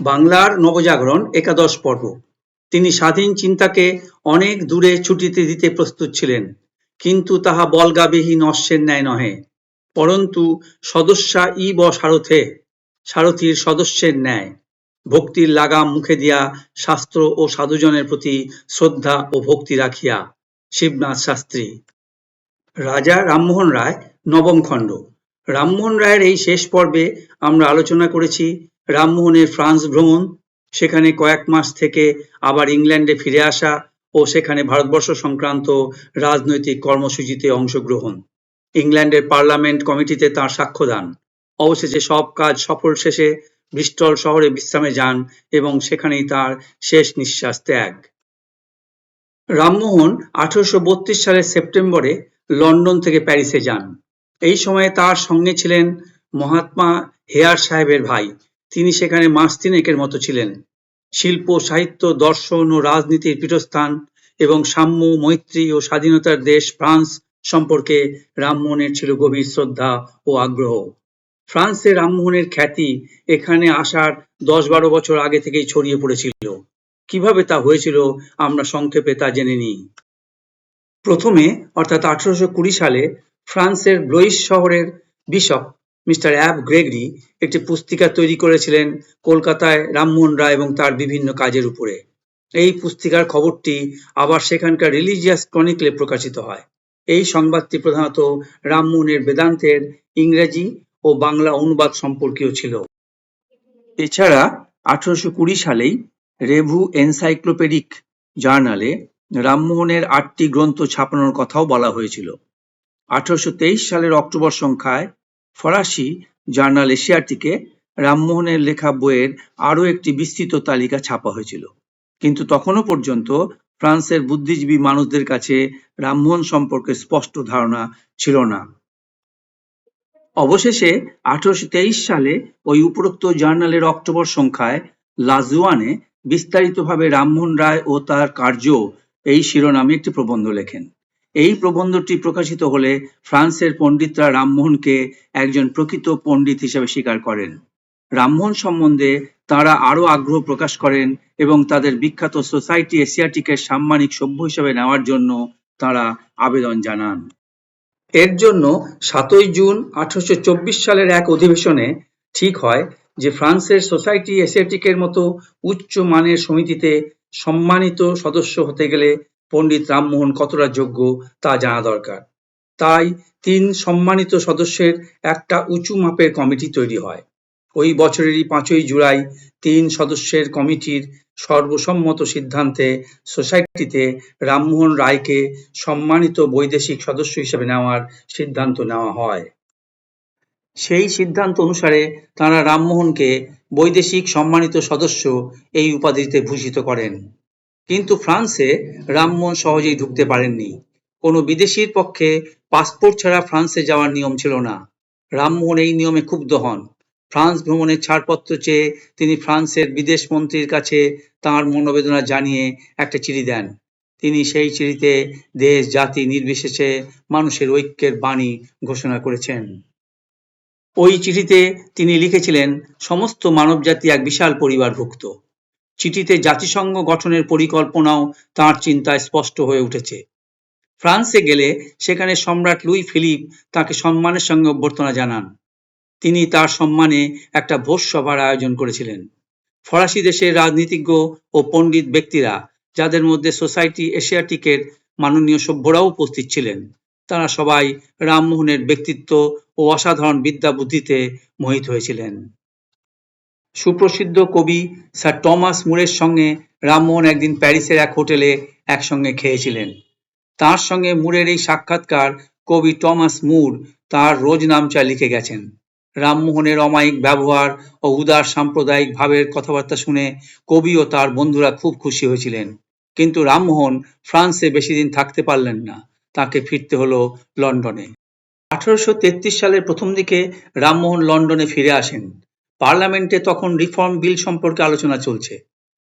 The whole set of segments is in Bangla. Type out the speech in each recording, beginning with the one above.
বাংলার নবজাগরণ একাদশ পর্ব। তিনি স্বাধীন চিন্তাকে অনেক দূরে ছুটিতে দিতে প্রস্তুত ছিলেন, কিন্তু তাহা বলগাবিহীন অশ্বের ন্যায় নহে, পরন্তু সদস্যা ই ব সারথে, সারথীর সদস্যের ন্যায়। ভক্তির লাগাম মুখে দিয়া শাস্ত্র ও সাধুজনের প্রতি শ্রদ্ধা ও ভক্তি রাখিয়া শিবনাথ শাস্ত্রী। রাজা রামমোহন রায় নবম খণ্ড। রামমোহন রায়ের এই শেষ পর্বে আমরা আলোচনা করেছি রামমোহনের ফ্রান্স ভ্রমণ, সেখানে কয়েক মাস থেকে আবার ইংল্যান্ডে ফিরে আসা ও সেখানে ভারতবর্ষ সংক্রান্ত রাজনৈতিক কর্মসূচিতে অংশগ্রহণ। ইংল্যান্ডের পার্লামেন্ট কমিটিতে তার সাক্ষ্যদান অবশেষে সব কাজ সফল শেষে ব্রিস্টল শহরে বিশ্রামে যান এবং সেখানেই তার শেষ নিঃশ্বাস ত্যাগ। রামমোহন আঠারোশো বত্রিশ সালের সেপ্টেম্বরে লন্ডন থেকে প্যারিসে যান। এই সময়ে তার সঙ্গে ছিলেন মহাত্মা হেয়ার সাহেবের ভাই তিনি সেখানে মাস তিনেকের মতো ছিলেন। শিল্প, সাহিত্য, দর্শন ও রাজনীতির পীঠস্থান এবং সাম্য, মৈত্রী ও স্বাধীনতার দেশ ফ্রান্স সম্পর্কে রামমোহনের ছিল গভীর শ্রদ্ধা ও আগ্রহ। ফ্রান্সে রামমোহনের খ্যাতি এখানে আসার দশ বারো বছর আগে থেকেই ছড়িয়ে পড়েছিল। কীভাবে তা হয়েছিল আমরা সংক্ষেপে তা জেনে নিই। প্রথমে, অর্থাৎ আঠারোশো কুড়ি সালে, ফ্রান্সের ব্লোইস শহরের বিশপ মিস্টার অ্যাব গ্রেগরি একটি পুস্তিকা তৈরি করেছিলেন কলকাতায় রামমোহন রায় এবং তার বিভিন্ন কাজের উপরে। এই পুস্তিকার খবরটি আবার সেখানকার রিলিজিয়াস ক্রনিকলে প্রকাশিত হয়। এই সংবাদটি প্রধানত রামমোহনের বেদান্তের ইংরেজি ও বাংলা অনুবাদ সম্পর্কীয় ছিল। এছাড়া আঠারোশো কুড়ি সালেই রেভু এনসাইক্লোপেডিক জার্নালে রামমোহনের আটটি গ্রন্থ ছাপানোর কথাও বলা হয়েছিল। আঠারোশো তেইশ সালের অক্টোবর সংখ্যায় ফরাসি জার্নাল এশিয়াটিকে রামমোহনের লেখা বইয়ের আরও একটি বিস্তৃত তালিকা ছাপা হয়েছিল। কিন্তু তখনও পর্যন্ত ফ্রান্সের বুদ্ধিজীবী মানুষদের কাছে রামমোহন সম্পর্কে স্পষ্ট ধারণা ছিল না। অবশেষে আঠারোশো তেইশ সালে ওই উপরোক্ত জার্নালের অক্টোবর সংখ্যায় লাজুয়ানে বিস্তারিতভাবে রামমোহন রায় ও তার কার্য এই শিরোনামে একটি প্রবন্ধ লেখেন। এই প্রবন্ধটি প্রকাশিত হলে ফ্রান্সের পণ্ডিতরা রামমোহনকে একজন প্রকৃত পণ্ডিত হিসেবে স্বীকার করেন। রামমোহন সম্বন্ধে তারা আরও আগ্রহ প্রকাশ করেন এবং তাদের বিখ্যাত সোসাইটি এশিয়াটিকে সাম্মানিক সভ্য হিসেবে নেওয়ার জন্য তারা আবেদন জানান। এর জন্য সাতই জুন আঠারোশো চব্বিশ সালের এক অধিবেশনে ঠিক হয় যে ফ্রান্সের সোসাইটি এশিয়াটিকের মতো উচ্চ মানের সমিতিতে সম্মানিত সদস্য হতে গেলে পণ্ডিত রামমোহন কতটা যোগ্য তা জানা দরকার। তাই তিন সম্মানিত সদস্যের একটা উঁচু মাপের কমিটি তৈরি হয়। ওই বছরেরই পাঁচই জুলাই তিন সদস্যের কমিটির সর্বসম্মত সিদ্ধান্তে সোসাইটিতে রামমোহন রায়কে সম্মানিত বৈদেশিক সদস্য হিসেবে নেওয়ার সিদ্ধান্ত নেওয়া হয়। সেই সিদ্ধান্ত অনুসারে তাঁরা রামমোহনকে বৈদেশিক সম্মানিত সদস্য এই উপাধিতে ভূষিত করেন। কিন্তু ফ্রান্সে রামমোহন সহজেই ঢুকতে পারেননি। কোনো বিদেশির পক্ষে পাসপোর্ট ছাড়া ফ্রান্সে যাওয়ার নিয়ম ছিল না। রামমোহন এই নিয়মে ক্ষুব্ধ হন। ফ্রান্স ভ্রমণের ছাড়পত্র চেয়ে তিনি ফ্রান্সের বিদেশ মন্ত্রীর কাছে তাঁর মনোবেদনা জানিয়ে একটা চিঠি দেন। তিনি সেই চিঠিতে দেশ, জাতি, নির্বিশেষে মানুষের ঐক্যের বাণী ঘোষণা করেছেন। ওই চিঠিতে তিনি লিখেছিলেন, সমস্ত মানবজাতি এক বিশাল পরিবারভুক্ত। চিঠিতে জাতিসংঘ গঠনের পরিকল্পনাও তাঁর চিন্তায় স্পষ্ট হয়ে উঠেছে। ফ্রান্সে গেলে সেখানে সম্রাট লুই ফিলিপ তাকে সম্মানের সঙ্গে অভ্যর্থনা জানান। তিনি তার সম্মানে একটা ভোজ সভার আয়োজন করেছিলেন। ফরাসি দেশের রাজনীতিজ্ঞ ও পণ্ডিত ব্যক্তিরা, যাদের মধ্যে সোসাইটি এশিয়াটিকের মাননীয় সভ্যরাও উপস্থিত ছিলেন, তারা সবাই রামমোহনের ব্যক্তিত্ব ও অসাধারণ বিদ্যা বুদ্ধিতে মোহিত হয়েছিলেন। সুপ্রসিদ্ধ কবি স্যার টমাস মুরের সঙ্গে রামমোহন একদিন প্যারিসের এক হোটেলে একসঙ্গে খেয়েছিলেন। তার সঙ্গে মুরের এই সাক্ষাৎকার কবি টমাস মুর তার রোজ নামচা লিখে গেছেন। রামমোহনের অমায়িক ব্যবহার ও উদার সাম্প্রদায়িক ভাবের কথাবার্তা শুনে কবি ও তার বন্ধুরা খুব খুশি হয়েছিলেন। কিন্তু রামমোহন ফ্রান্সে বেশি দিন থাকতে পারলেন না। তাকে ফিরতে হলো লন্ডনে। আঠারোশো তেত্রিশ সালের প্রথম দিকে রামমোহন লন্ডনে ফিরে আসেন। পার্লামেন্টে তখন রিফর্ম বিল সম্পর্কে আলোচনা চলছে।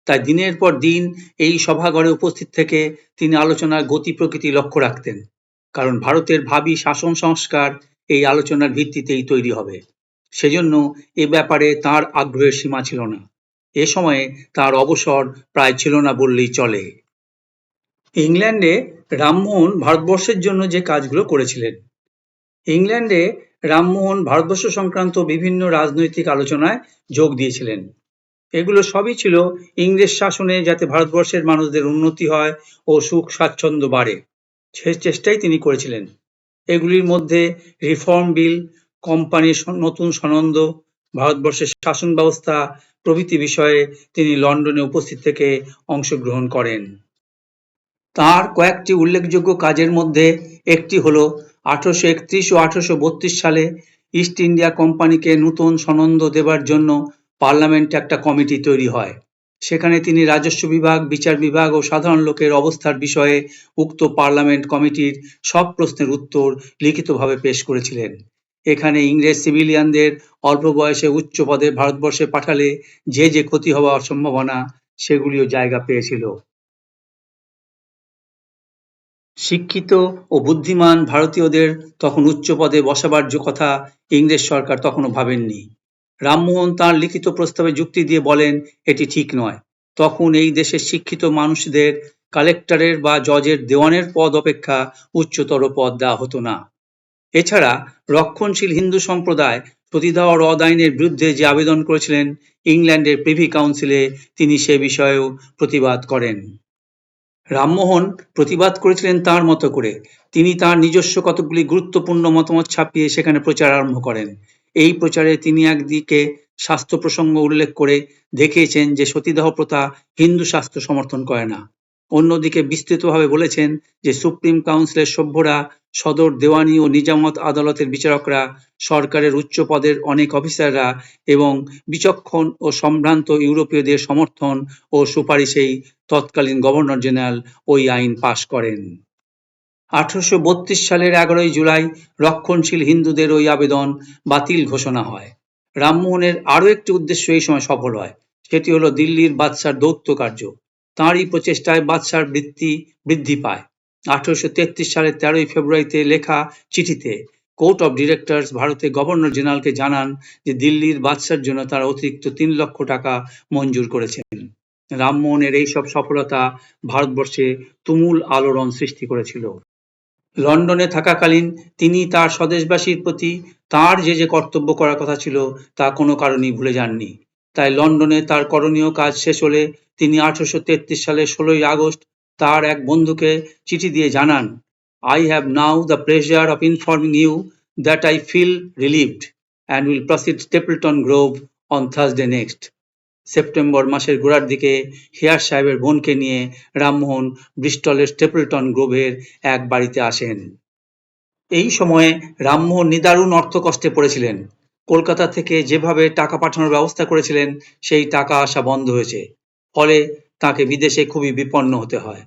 তাই দিনের পর দিন এই সভাঘরে উপস্থিত থেকে তিনি আলোচনার গতি প্রকৃতি লক্ষ্য রাখতেন। কারণ ভারতের ভাবি শাসন সংস্কার এই আলোচনার ভিত্তিতেই তৈরি হবে। সেজন্য এ ব্যাপারে তার আগ্রহের সীমা ছিল না। এ সময়ে তার অবসর প্রায় ছিল না বললেই চলে। ইংল্যান্ডে রামমোহন ভারতবর্ষের জন্য যে কাজগুলো করেছিলেন। ইংল্যান্ডে রামমোহন ভারতবর্ষ সংক্রান্ত বিভিন্ন রাজনৈতিক আলোচনায় যোগ দিয়েছিলেন। এগুলো সবই ছিল ইংরেজ শাসনে যাতে ভারতবর্ষের মানুষদের উন্নতি হয় ও সুখ স্বাচ্ছন্দ্য বাড়ে। সে চেষ্টাই তিনি করেছিলেন। এগুলির মধ্যে রিফর্ম বিল কোম্পানির নতুন সনন্দ, ভারতবর্ষের শাসন ব্যবস্থা প্রভৃতি বিষয়ে তিনি লন্ডনে উপস্থিত থেকে অংশগ্রহণ করেন। তার কয়েকটি উল্লেখযোগ্য কাজের মধ্যে একটি হল আঠারোশো একত্রিশ ও আঠারোশো বত্রিশ সালে ইস্ট ইন্ডিয়া কোম্পানিকে নূতন সনন্দ দেবার জন্য পার্লামেন্টে একটা কমিটি তৈরি হয়। সেখানে তিনি রাজস্ব বিভাগ, বিচার বিভাগ ও সাধারণ লোকের অবস্থার বিষয়ে উক্ত পার্লামেন্ট কমিটির সব প্রশ্নের উত্তর লিখিতভাবে পেশ করেছিলেন। এখানে ইংরেজ সিভিলিয়ানদের অল্প বয়সে উচ্চ পদে ভারতবর্ষে পাঠালে যে যে ক্ষতি হওয়ার সম্ভাবনা সেগুলিও জায়গা পেয়েছিল। শিক্ষিত ও বুদ্ধিমান ভারতীয়দের তখন উচ্চ পদে বসাবার কথা ইংরেজ সরকার তখনও ভাবেননি। রামমোহন তাঁর লিখিত প্রস্তাবে যুক্তি দিয়ে বলেন, এটি ঠিক নয়। তখন এই দেশের শিক্ষিত মানুষদের কালেক্টরের বা জজের দেওয়ানের পদ অপেক্ষা উচ্চতর পদ দেওয়া হতো না। এছাড়া রক্ষণশীল হিন্দু সম্প্রদায় সতীদাহ রদ আইনের বিরুদ্ধে যে আবেদন করেছিলেন, ইংল্যান্ডের প্রিভি কাউন্সিলে তিনি সে বিষয়েও প্রতিবাদ করেন। রামমোহন প্রতিবাদ করেছিলেন তার মতো করে। তিনি তার নিজস্ব কতকগুলি গুরুত্বপূর্ণ মতামত ছাপিয়ে সেখানে প্রচার আরম্ভ করেন। এই প্রচারে তিনি একদিকে স্বাস্থ্য প্রসঙ্গ উল্লেখ করে দেখিয়েছেন যে সতীদাহ প্রথা হিন্দু স্বাস্থ্য সমর্থন করে না। অন্যদিকে বিস্তৃতভাবে বলেছেন যে সুপ্রিম কাউন্সিলের সভ্যরা সদর দেওয়ানি ও নিজামত আদালতের বিচারকরা, সরকারের উচ্চ পদের অনেক অফিসাররা এবং বিচক্ষণ ও সম্ভ্রান্ত ইউরোপীয়দের সমর্থন ও সুপারিশেই তৎকালীন গভর্নর জেনারেল ওই আইন পাশ করেন। আঠারোশো বত্রিশ সালের এগারোই জুলাই রক্ষণশীল হিন্দুদের ওই আবেদন বাতিল ঘোষণা হয়। রামমোহনের আরও একটি উদ্দেশ্য এই সময় সফল হয়, সেটি হলো দিল্লির বাদশার দৌত্য কার্য। তাঁরই প্রচেষ্টায় বাদশার বৃত্তি বৃদ্ধি পায়। আঠারোশো তেত্রিশ সালের তেরোই ফেব্রুয়ারিতে লেখা চিঠিতে কোর্ট অফ ডিরেক্টরস ভারতের গভর্নর জেনারেলকে জানান যে দিল্লির বাদশার জন্য তারা অতিরিক্ত তিন লক্ষ টাকা মঞ্জুর করেছেন। রামমোহনের এইসব সফলতা ভারতবর্ষে তুমুল আলোড়ন সৃষ্টি করেছিল। লন্ডনে থাকাকালীন তিনি তার স্বদেশবাসীর প্রতি তার যে যে কর্তব্য করার কথা ছিল তা কোনো কারণেই ভুলে যাননি। তাই লন্ডনে তার করণীয় কাজ শেষ হলে তিনি আঠারোশো সালের ষোলোই আগস্ট তার এক বন্ধুকে চিঠি দিয়ে জানান I have now the pleasure of informing you that I feel relieved and will proceed Stapleton Grove on Thursday next September মাসের গোড়ার দিকে হেয়ার সাহেবের বোনকে নিয়ে রামমোহন ব্রিস্টলের স্টেপলটন গ্রোভের এক বাড়িতে আসেন। এই সময়ে রামমোহন নিদারুণ অর্থকষ্টে পড়েছিলেন। কলকাতা থেকে যেভাবে টাকা পাঠানোর ব্যবস্থা করেছিলেন, সেই টাকা আসা বন্ধ হয়েছে। ফলে তাকে বিদেশে খুবই বিপন্ন হতে হয়।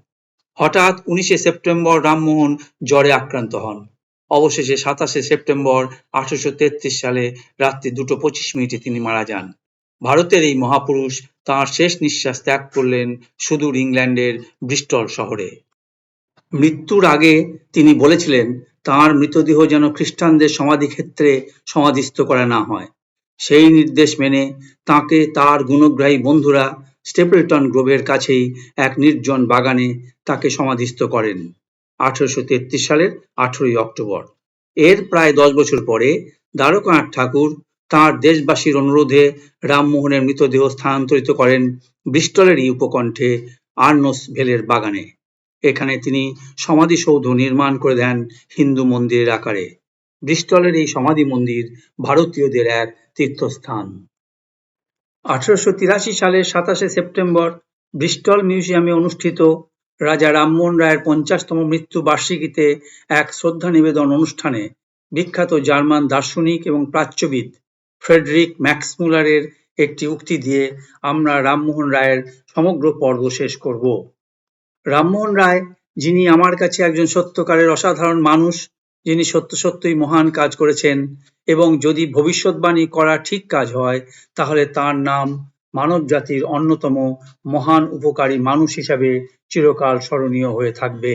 হঠাৎ উনিশে সেপ্টেম্বর রামমোহন জ্বরে আক্রান্ত হন। অবশেষে সাতাশে সেপ্টেম্বর আঠারোশো তেত্রিশ সালে রাত্রি দুটো পঁচিশ মিনিটে তিনি মারা যান। ভারতের এই মহাপুরুষ তাঁর শেষ নিঃশ্বাস ত্যাগ করলেন সুদূর ইংল্যান্ডের ব্রিস্টল শহরে। মৃত্যুর আগে তিনি বলেছিলেন, তাঁর মৃতদেহ যেন খ্রিস্টানদের সমাধিক্ষেত্রে সমাধিস্থ করা না হয়। সেই নির্দেশ মেনে তাঁকে তার গুণগ্রাহী বন্ধুরা স্টেপলটন গ্রোভের কাছেই এক নির্জন বাগানে তাকে সমাধিস্থ করেন, আঠারোশো তেত্রিশ সালের আঠেরোই অক্টোবর। এর প্রায় দশ বছর পরে দ্বারকানাথ ঠাকুর তাঁর দেশবাসীর অনুরোধে রামমোহনের মৃতদেহ স্থানান্তরিত করেন ব্রিস্টলেরই উপকণ্ঠে আর্নস ভেলের বাগানে। এখানে তিনি সমাধিসৌধ নির্মাণ করে দেন হিন্দু মন্দিরের আকারে। ব্রিস্টলের এই সমাধি মন্দির ভারতীয়দের এক তীর্থস্থান। আঠারোশো তিরাশি সালের সাতাশে সেপ্টেম্বর ব্রিস্টল মিউজিয়ামে অনুষ্ঠিত রাজা রামমোহন রায়ের পঞ্চাশতম মৃত্যু বার্ষিকীতে এক শ্রদ্ধা নিবেদন অনুষ্ঠানে বিখ্যাত জার্মান দার্শনিক এবং প্রাচ্যবিদ ফ্রেডরিক ম্যাক্সমুলারের একটি উক্তি দিয়ে আমরা রামমোহন রায়ের সমগ্র পর্ব শেষ করব। রামমোহন রায়, যিনি আমার কাছে একজন সত্যকারের অসাধারণ মানুষ যিনি সত্য সত্যই মহান কাজ করেছেন এবং যদি ভবিষ্যৎবাণী করা ঠিক কাজ হয়, তাহলে তার নাম মানব জাতির অন্যতম মহান উপকারী মানুষ হিসাবে চিরকাল স্মরণীয় হয়ে থাকবে।